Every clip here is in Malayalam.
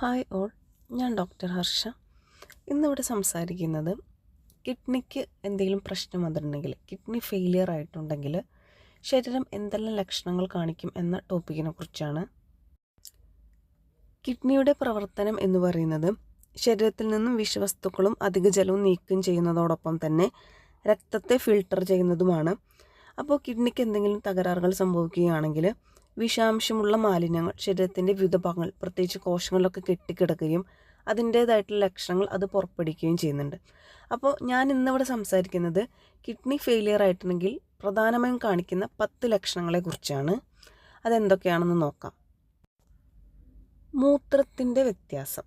ഹായ് ഓൾ ഞാൻ ഡോക്ടർ ഹർഷ. ഇന്നിവിടെ സംസാരിക്കുന്നത് കിഡ്നിക്ക് എന്തെങ്കിലും പ്രശ്നം വന്നിട്ടുണ്ടെങ്കിൽ കിഡ്നി ഫെയിലിയർ ആയിട്ടുണ്ടെങ്കിൽ ശരീരം എന്തെല്ലാം ലക്ഷണങ്ങൾ കാണിക്കും എന്ന ടോപ്പിക്കിനെ കുറിച്ചാണ്. കിഡ്നിയുടെ പ്രവർത്തനം എന്ന് പറയുന്നത് ശരീരത്തിൽ നിന്നും വിഷവസ്തുക്കളും അധിക ജലവും നീക്കം ചെയ്യുന്നതോടൊപ്പം തന്നെ രക്തത്തെ ഫിൽട്ടർ ചെയ്യുന്നതുമാണ്. അപ്പോൾ കിഡ്നിക്ക് എന്തെങ്കിലും തകരാറുകൾ സംഭവിക്കുകയാണെങ്കിൽ വിഷാംശമുള്ള മാലിന്യങ്ങൾ ശരീരത്തിന്റെ വിവിധ ഭാഗങ്ങൾ പ്രത്യേകിച്ച് കോശങ്ങളിലൊക്കെ കെട്ടിക്കിടക്കുകയും അതിന്റേതായിട്ടുള്ള ലക്ഷണങ്ങൾ അത് പുറപ്പെടുവിക്കുകയും ചെയ്യുന്നുണ്ട്. അപ്പോൾ ഞാൻ ഇന്നിവിടെ സംസാരിക്കുന്നത് കിഡ്നി ഫെയിലിയർ ആയിട്ടുണ്ടെങ്കിൽ പ്രധാനമായും കാണിക്കുന്ന പത്ത് ലക്ഷണങ്ങളെക്കുറിച്ചാണ് അതെന്തൊക്കെയാണെന്ന് നോക്കാം. മൂത്രത്തിന്റെ വ്യത്യാസം.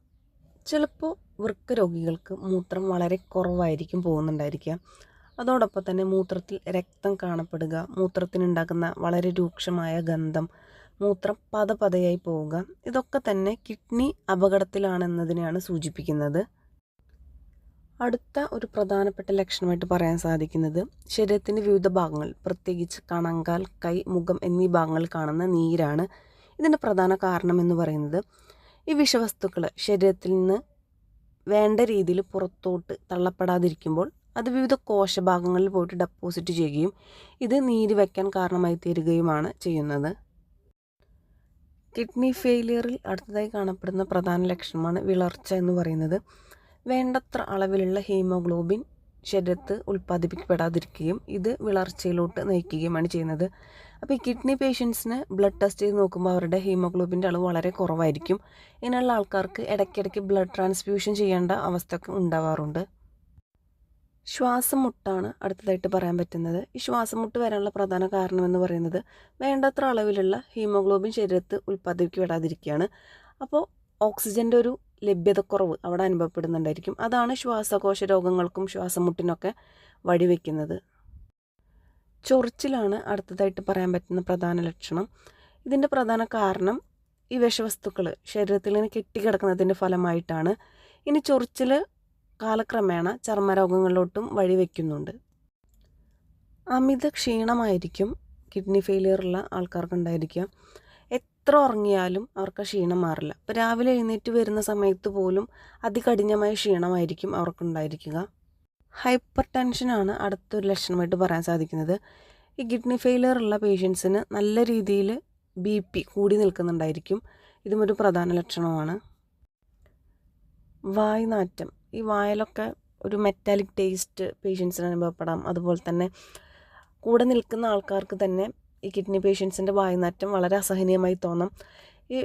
ചിലപ്പോൾ വൃക്ക രോഗികൾക്ക് മൂത്രം വളരെ കുറവായിരിക്കും പോകുന്നുണ്ടായിരിക്കുക. അതോടൊപ്പം തന്നെ മൂത്രത്തിൽ രക്തം കാണപ്പെടുക മൂത്രത്തിനുണ്ടാക്കുന്ന വളരെ രൂക്ഷമായ ഗന്ധം മൂത്രം പത പതയായി പോവുക ഇതൊക്കെ തന്നെ കിഡ്നി അപകടത്തിലാണെന്നതിനെയാണ് സൂചിപ്പിക്കുന്നത്. അടുത്ത ഒരു പ്രധാനപ്പെട്ട ലക്ഷണമായിട്ട് പറയാൻ സാധിക്കുന്നത് ശരീരത്തിന്റെ വിവിധ ഭാഗങ്ങൾ പ്രത്യേകിച്ച് കണങ്കാൽ കൈ മുഖം എന്നീ ഭാഗങ്ങൾ കാണുന്ന നീരാണ്. ഇതിന്റെ പ്രധാന കാരണം എന്ന് പറയുന്നത് ഈ വിഷവസ്തുക്കൾ ശരീരത്തിൽ നിന്ന് വേണ്ട രീതിയിൽ പുറത്തോട്ട് തള്ളപ്പെടാതിരിക്കുമ്പോൾ അത് വിവിധ കോശഭാഗങ്ങളിൽ പോയിട്ട് ഡെപ്പോസിറ്റ് ചെയ്യുകയും ഇത് നീര് വയ്ക്കാൻ കാരണമായി തീരുകയുമാണ് ചെയ്യുന്നത്. കിഡ്നി ഫെയിലിയറിൽ അടുത്തതായി കാണപ്പെടുന്ന പ്രധാന ലക്ഷണമാണ് വിളർച്ച എന്ന് പറയുന്നത്. വേണ്ടത്ര അളവിലുള്ള ഹീമോഗ്ലോബിൻ ശരീരത്ത് ഉൽപ്പാദിപ്പിക്കപ്പെടാതിരിക്കുകയും ഇത് വിളർച്ചയിലോട്ട് നയിക്കുകയുമാണ് ചെയ്യുന്നത്. അപ്പോൾ ഈ കിഡ്നി പേഷ്യൻസിന് ബ്ലഡ് ടെസ്റ്റ് ചെയ്ത് നോക്കുമ്പോൾ അവരുടെ ഹീമോഗ്ലോബിന്റെ അളവ് വളരെ കുറവായിരിക്കും. ഇങ്ങനെയുള്ള ആൾക്കാർക്ക് ഇടയ്ക്കിടയ്ക്ക് ബ്ലഡ് ട്രാൻസ്ഫ്യൂഷൻ ചെയ്യേണ്ട അവസ്ഥയൊക്കെ ഉണ്ടാവാറുണ്ട്. ശ്വാസം മുട്ടാണ് അടുത്തതായിട്ട് പറയാൻ പറ്റുന്നത്. ഈ ശ്വാസം മുട്ട് വരാനുള്ള പ്രധാന കാരണം എന്ന് പറയുന്നത് വേണ്ടത്ര അളവിലുള്ള ഹീമോഗ്ലോബിൻ ശരീരത്ത് ഉൽപ്പാദിപ്പിക്കപ്പെടാതിരിക്കുകയാണ്. അപ്പോൾ ഓക്സിജന്റെ ഒരു ലഭ്യതക്കുറവ് അവിടെ അനുഭവപ്പെടുന്നുണ്ടായിരിക്കും. അതാണ് ശ്വാസകോശ രോഗങ്ങൾക്കും ശ്വാസം മുട്ടിനൊക്കെ വഴിവെക്കുന്നത്. ചൊറിച്ചിലാണ് അടുത്തതായിട്ട് പറയാൻ പറ്റുന്ന പ്രധാന ലക്ഷണം. ഇതിന്റെ പ്രധാന കാരണം ഈ വിഷവസ്തുക്കൾ ശരീരത്തിൽ ഇങ്ങനെ കെട്ടിക്കിടക്കുന്നതിന്റെ ഫലമായിട്ടാണ്. ഇനി ചൊറിച്ചിൽ കാലക്രമേണ ചർമ്മരോഗങ്ങളിലോട്ടും വഴിവെക്കുന്നുണ്ട്. അമിത ക്ഷീണമായിരിക്കും കിഡ്നി ഫെയിലിയറുള്ള ആൾക്കാർക്ക് ഉണ്ടായിരിക്കുക എത്ര ഉറങ്ങിയാലും അവർക്ക് ക്ഷീണം മാറില്ല. ഇപ്പോൾ രാവിലെ എഴുന്നേറ്റ് വരുന്ന സമയത്ത് പോലും അതികഠിനമായ ക്ഷീണമായിരിക്കും അവർക്കുണ്ടായിരിക്കുക. ഹൈപ്പർ ടെൻഷനാണ് അടുത്തൊരു ലക്ഷണമായിട്ട് പറയാൻ സാധിക്കുന്നത്. ഈ കിഡ്നി ഫെയിലിയർ ഉള്ള പേഷ്യൻസിന് നല്ല രീതിയിൽ ബി പി കൂടി നിൽക്കുന്നുണ്ടായിരിക്കും. ഇതും ഒരു പ്രധാന ലക്ഷണമാണ്. വായ്നാറ്റം. ഈ വായലൊക്കെ ഒരു മെറ്റാലിക് ടേസ്റ്റ് പേഷ്യൻസിന് അനുഭവപ്പെടാം. അതുപോലെ തന്നെ കൂടെ നിൽക്കുന്ന ആൾക്കാർക്ക് തന്നെ ഈ കിഡ്നി പേഷ്യൻസിന്റെ വായുനാറ്റം വളരെ അസഹനീയമായി തോന്നാം. ഈ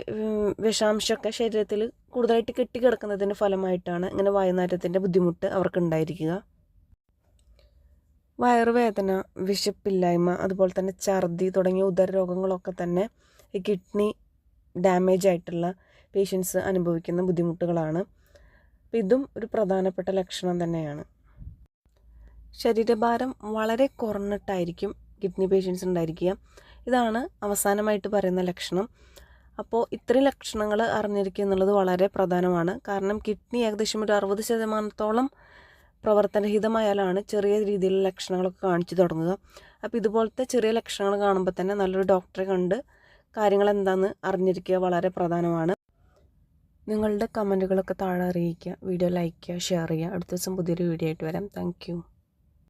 വിഷാംശമൊക്കെ ശരീരത്തിൽ കൂടുതലായിട്ട് കെട്ടിക്കിടക്കുന്നതിന്റെ ഫലമായിട്ടാണ് ഇങ്ങനെ വായുനാറ്റത്തിന്റെ ബുദ്ധിമുട്ട് അവർക്കുണ്ടായിരിക്കുക വയറുവേദന വിശപ്പില്ലായ്മ അതുപോലെ തന്നെ ഛർദി തുടങ്ങിയ ഉദര രോഗങ്ങളൊക്കെ തന്നെ ഈ കിഡ്നി ഡാമേജ് ആയിട്ടുള്ള പേഷ്യൻസ് അനുഭവിക്കുന്ന ബുദ്ധിമുട്ടുകളാണ്. അപ്പം ഇതും ഒരു പ്രധാനപ്പെട്ട ലക്ഷണം തന്നെയാണ്. ശരീരഭാരം വളരെ കുറഞ്ഞിട്ടായിരിക്കും കിഡ്നി പേഷ്യൻസ് ഉണ്ടായിരിക്കുക. ഇതാണ് അവസാനമായിട്ട് പറയുന്ന ലക്ഷണം. അപ്പോൾ ഇത്രയും ലക്ഷണങ്ങൾ അറിഞ്ഞിരിക്കുക എന്നുള്ളത് വളരെ പ്രധാനമാണ്. കാരണം കിഡ്നി ഏകദേശം ഒരു അറുപത് ശതമാനത്തോളം പ്രവർത്തനരഹിതമായാലാണ് ചെറിയ രീതിയിലുള്ള ലക്ഷണങ്ങളൊക്കെ കാണിച്ചു തുടങ്ങുക. അപ്പോൾ ഇതുപോലത്തെ ചെറിയ ലക്ഷണങ്ങൾ കാണുമ്പോൾ തന്നെ നല്ലൊരു ഡോക്ടറെ കണ്ട് കാര്യങ്ങൾ എന്താണെന്ന് അറിഞ്ഞിരിക്കുക വളരെ പ്രധാനമാണ്. നിങ്ങളുടെ കമന്റുകളൊക്കെ താഴെ അറിയിക്കുക വീഡിയോ ലൈക്ക് ചെയ്യുക ഷെയർ ചെയ്യുക. അടുത്ത ദിവസം പുതിയൊരു വീഡിയോ ആയിട്ട് വരാം. താങ്ക്